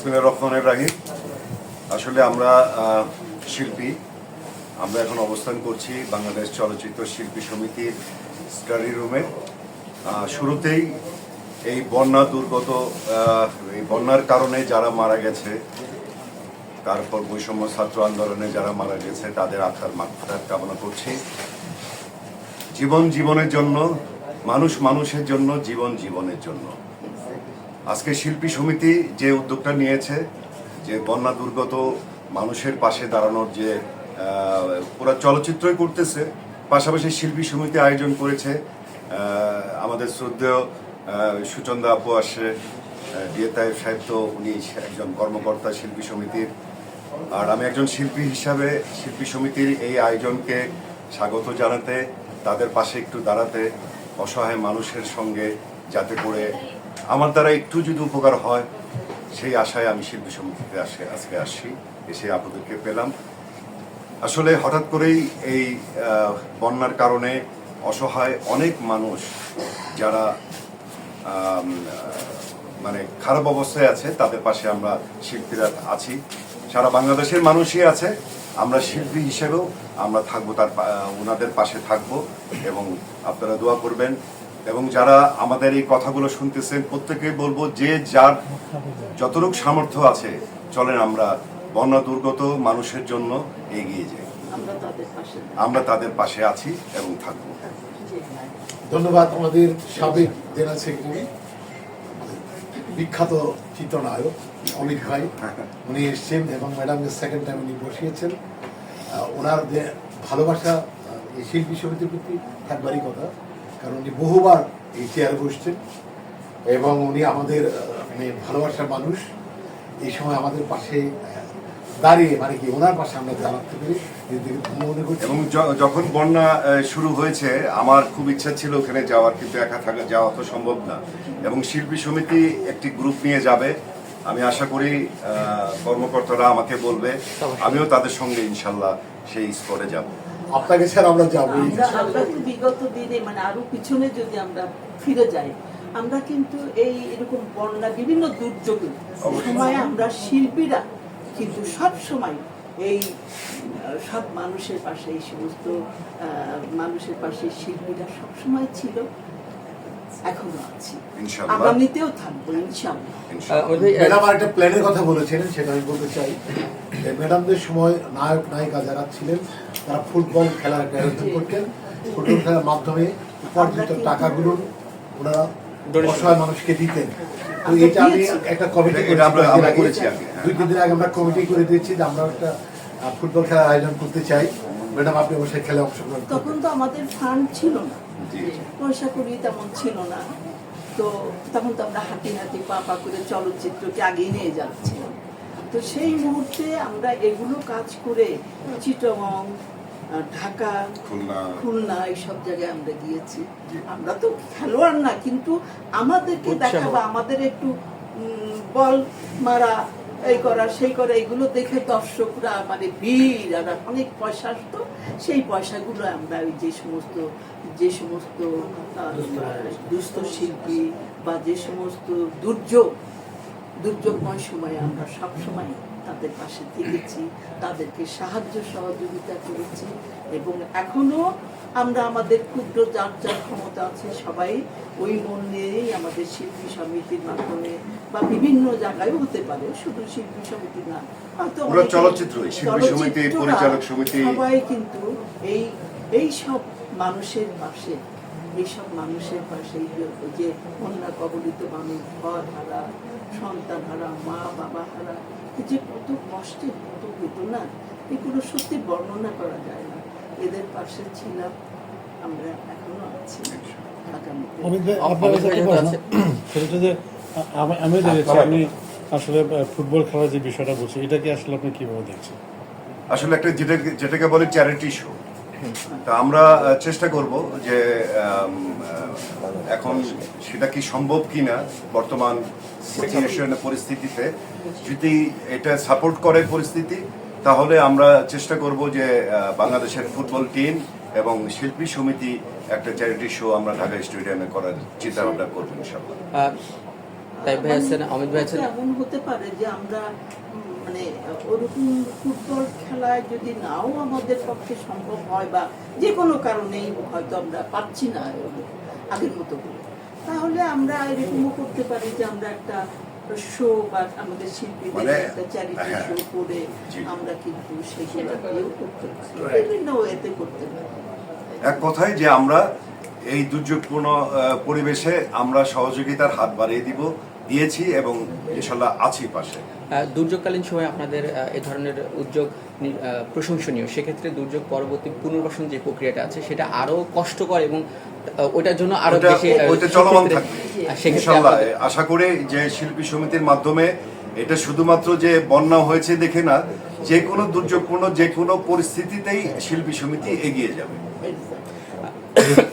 বিসমিল্লাহির রহমানির রাহিম আসলে আমরা শিল্পী। আমরা এখন অবস্থান করছি বাংলাদেশ চলচ্চিত্র শিল্পী সমিতির স্টাডি রুমে শুরুতেই এই বন্যা দুর্গত এই বন্যার কারণে যারা মারা গেছে, তারপর বৈষম্য ছাত্র আন্দোলনে যারা মারা গেছে, তাদের আত্মার মাত্রার কামনা করছি। জীবন জীবনের জন্য, মানুষ মানুষের জন্য, জীবন জীবনের জন্য। আজকে শিল্পী সমিতি যে উদ্যোগটা নিয়েছে, যে বন্যা দুর্গত মানুষের পাশে দাঁড়ানোর যে পুরো চলচ্চিত্রই করতেছে, পাশাপাশি শিল্পী সমিতি আয়োজন করেছে আমাদের শ্রদ্ধেয় সুচন্দা আপু আসে ডিএতাইফ সাহেব তো উনি একজন কর্মকর্তা শিল্পী সমিতির। আর আমি একজন শিল্পী হিসাবে শিল্পী সমিতির এই আয়োজনকে স্বাগত জানাতে, তাদের পাশে একটু দাঁড়াতে, অসহায় মানুষের সঙ্গে যাতে করে আমার দ্বারা একটু যদি উপকার হয়, সেই আশায় আমি শিল্পী সমিতিতে আসে, আজকে আসছি এসে আপনাদেরকে পেলাম। আসলে হঠাৎ করেই এই বন্যার কারণে অসহায় অনেক মানুষ যারা মানে খারাপ অবস্থায় আছে, তাদের পাশে আমরা শিল্পীরা আছি। সারা বাংলাদেশের মানুষই আছে, আমরা শিল্পী হিসেবেও আমরা থাকব তার ওনাদের পাশে থাকব এবং আপনারা দোয়া করবেন এবং যারা আমাদের এই কথাগুলো শুনতেছেন প্রত্যেকেই বলব যে যার যতটুকু সামর্থ্য আছে চলেন আমরা বন্যা দুর্গত মানুষের জন্য এগিয়ে যাই। আমরা তাদের পাশে আমরা তাদের পাশে আছি এবং থাকব। ধন্যবাদ আমাদের সাবেক জেনারেল সেক্রেটারি বিখ্যাত চিত্রনায়ক অমিত ভাই। উনি এসছেন এবং ম্যাডামকে সেকেন্ড টাইম উনি বসিয়েছেন। ওনার যে ভালোবাসা শিল্পী সমিতির প্রতি থাকবারই কথা। কারণ উনি বহুবার এই চেয়ার বসছেন এবং উনি আমাদের মানে ভালোবাসার মানুষ। এই সময় আমাদের পাশে দাঁড়িয়ে মানে কি ওনার পাশে আমরা দাঁড়াতে পেরে মনে করছি। এবং যখন বন্যা শুরু হয়েছে আমার খুব ইচ্ছা ছিল ওখানে যাওয়ার কিন্তু একা থাকা যাওয়া তো সম্ভব না। এবং শিল্পী সমিতি একটি গ্রুপ নিয়ে যাবে। আমি আশা করি কর্মকর্তারা আমাকে বলবে। আমিও তাদের সঙ্গে ইনশাল্লাহ সেই স্পটে যাব। আপনাকে ছাড়া আমরা যাব আমরা আমরা তো বিগত দিনে মানে আরও পিছনে যদি আমরা ফিরে যাই আমরা কিন্তু এই এরকম বন্যা বিভিন্ন দুর্যোগে সময় আমরা শিল্পীরা কিন্তু সব সময় এই সব মানুষের পাশে এই সমস্ত আহ, মানুষের পাশে শিল্পীরা সবসময় ছিল। এখনও আছি। আগামীতেও থাকব ইনশাআল্লাহ। ম্যাডাম আর একটা প্ল্যানের কথা বলেছিলেন সেটা আমি বলতে চাই। ম্যাডামদের সময় নায়ক নায়িকা যারা ছিলেন তারা ফুটবল খেলার একটা আয়োজন করতেন। ফুটবল খেলার মাধ্যমে উপার্জিত টাকাগুলো ওনারা অসহায় মানুষকে দিতেন। তো এটা আমি একটা কমিটি করেছি। হ্যাঁ। দুই তিন দিন আগে আমরা কমিটি করে দিয়েছি যে আমরা একটা ফুটবল খেলার আয়োজন করতে চাই। ম্যাডাম আপনি অবশ্যই খেলে অংশগ্রহণ তখন তো আমাদের ফান্ড ছিল না। পয়সা করি তেমন ছিল না। তো তখন তো আমরা হাঁটি হাঁটি পা পা করে চলচ্চিত্রকে আগিয়ে নিয়ে যাচ্ছিলাম। তো সেই মুহূর্তে আমরা এগুলো কাজ করে চিটগং ঢাকা খুলনা খুলনা এইসব জায়গায় আমরা গিয়েছি। আমরা তো খেলোয়াড় না কিন্তু আমাদেরকে দেখা বা আমাদের একটু উম, বল মারা এই করা সেই করা এগুলো দেখে দর্শকরা মানে ভিড় আর অনেক পয়সা আসতো, সেই পয়সাগুলো আমরা ওই যে সমস্ত যে সমস্ত দুস্থ শিল্পী বা যে সমস্ত দুর্যোগ, দুর্যোগময় সময়ে আমরা সব সময় তাদের পাশে থেকেছি তাদেরকে সাহায্য সহযোগিতা করেছি এবং এখনও আমরা আমাদের ক্ষুদ্র যার যার ক্ষমতা আছে সবাই ওই মন নিয়েই আমাদের শিল্পী সমিতির মাধ্যমে বা বিভিন্ন জায়গায় হতে পারে শুধু শিল্পী সমিতি না হয়তো। সবাই কিন্তু এই এই সব মানুষের পাশে এইসব মানুষের পাশে যে- যে বন্যা কবলিত মানুষ ঘর হারা সন্তান হারা মা বাবা হারা যে কত কষ্টের কত বেদনা এগুলো সত্যি বর্ণনা করা যায় না। এদের পাশে ছিলাম আমরা এখনও আছি আমি- আমি দেখেছি আপনি আসলে ফুটবল খেলার যে বিষয়টা বলছি এটাকে আসলে আপনি কীভাবে দেখছেন? আসলে একটা যেটা যেটাকে বলে চ্যারিটি শো তা আমরা চেষ্টা করব যে এখন সেটা কি সম্ভব কিনা বর্তমান সিচুয়েশন পরিস্থিতিতে। যদি এটা সাপোর্ট করে পরিস্থিতি তাহলে আমরা চেষ্টা করব যে বাংলাদেশের ফুটবল টিম এবং শিল্পী সমিতি একটা চ্যারিটি শো আমরা ঢাকা স্টেডিয়ামে করার চিন্তা ভাবনা করব তাই ভাই আছেন অমিত ভাই আছেন? এমন হতে পারে যে আমরা মানে ওরকম ফুটবল খেলায় যদি নাও আমাদের পক্ষে সম্ভব হয় বা যে কোনো কারণেই হয়তো আমরা পাচ্ছি না আগের মতো করে তাহলে আমরা এরকমও করতে পারি যে আমরা একটা শো বা আমাদের শিল্পীদের মানে- একটা চ্যারিটি। শো করে আমরা কিন্তু সেগুলো করতে পারি। বিভিন্ন ওয়েতে করতে পারি। এক কথায় যে আমরা এই দুর্যোগপূর্ণ আহ, পরিবেশে আমরা সহযোগিতার হাত বাড়িয়ে দিব। দিয়েছি এবং ইনশাল্লাহ আছি পাশে। দুর্যোগকালীন সময় আপনাদের এ ধরনের উদ্যোগ প্রশংসনীয়। সেক্ষেত্রে দুর্যোগ পরবর্তী পুনর্বাসন যে প্রক্রিয়াটা আছে সেটা আরও কষ্টকর এবং ওটার জন্য আরও বেশি চলমান থাকবে। আশা করি যে শিল্পী সমিতির মাধ্যমে এটা শুধুমাত্র যে বন্যা হয়েছে দেখে না যে কোনো দুর্যোগপূর্ণ যে কোনো পরিস্থিতিতেই শিল্পী সমিতি এগিয়ে যাবে.